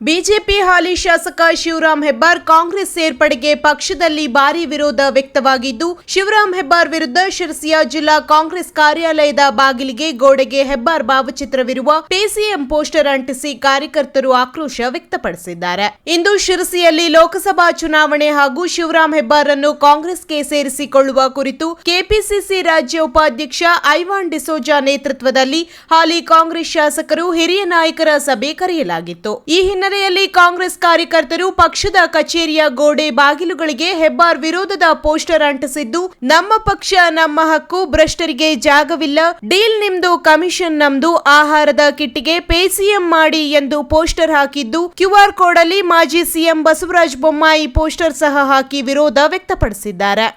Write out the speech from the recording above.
BJP ಹಾಲಿ ಶಾಸಕ ಶಿವರಾಂ ಹೆಬ್ಬಾರ್ ಕಾಂಗ್ರೆಸ್ ಸೇರ್ಪಡೆಗೆ ಪಕ್ಷದಲ್ಲಿ ಭಾರಿ ವಿರೋಧ ವ್ಯಕ್ತವಾಗಿದ್ದು, ಶಿವರಾಂ ಹೆಬ್ಬಾರ್ ವಿರುದ್ಧ ಶಿರಸಿಯ ಜಿಲ್ಲಾ ಕಾಂಗ್ರೆಸ್ ಕಾರ್ಯಾಲಯದ ಬಾಗಿಲಿಗೆ ಗೋಡೆಗೆ ಹೆಬ್ಬಾರ್ ಭಾವಚಿತ್ರವಿರುವ ಪಿಸಿಎಂ ಪೋಸ್ಟರ್ ಅಂಟಿಸಿ ಕಾರ್ಯಕರ್ತರು ಆಕ್ರೋಶ ವ್ಯಕ್ತಪಡಿಸಿದ್ದಾರೆ. ಇಂದು ಶಿರಸಿಯಲ್ಲಿ ಲೋಕಸಭಾ ಚುನಾವಣೆ ಹಾಗೂ ಶಿವರಾಂ ಅನ್ನು ಕಾಂಗ್ರೆಸ್ಗೆ ಸೇರಿಸಿಕೊಳ್ಳುವ ಕುರಿತು ಕೆಪಿಸಿಸಿ ರಾಜ್ಯ ಉಪಾಧ್ಯಕ್ಷ ಐವಾನ್ ಡಿಸೋಜಾ ನೇತೃತ್ವದಲ್ಲಿ ಹಾಲಿ ಕಾಂಗ್ರೆಸ್ ಶಾಸಕರು ಹಿರಿಯ ನಾಯಕರ ಸಭೆ ಕರೆಯಲಾಗಿತ್ತು. ಈ ಹಿನ್ನೆಲೆಯಲ್ಲಿ ಕಾಂಗ್ರೆಸ್ ಕಾರ್ಯಕರ್ತರು ಪಕ್ಷದ ಕಚೇರಿಯ ಗೋಡೆ ಬಾಗಿಲುಗಳಿಗೆ ಹೆಬ್ಬಾರ್ ವಿರೋಧದ ಪೋಸ್ಟರ್ ಅಂಟಿಸಿದ್ದು, ನಮ್ಮ ಪಕ್ಷ ನಮ್ಮ ಹಕ್ಕು, ಭ್ರಷ್ಟರಿಗೆ ಜಾಗವಿಲ್ಲ, ಡೀಲ್ ನಿಮ್ದು, ಕಮಿಷನ್ ನಮ್ದು, ಆಹಾರದ ಕಿಟ್ಟಿಗೆ ಪೇಸಿಎಂ ಮಾಡಿ ಎಂದು ಪೋಸ್ಟರ್ ಹಾಕಿದ್ದು, ಕ್ಯೂಆರ್ ಕೋಡ್ ಅಲ್ಲಿ ಮಾಜಿ ಸಿಎಂ ಬಸವರಾಜ ಬೊಮ್ಮಾಯಿ ಪೋಸ್ಟರ್ ಸಹ ಹಾಕಿ ವಿರೋಧ ವ್ಯಕ್ತಪಡಿಸಿದ್ದಾರೆ.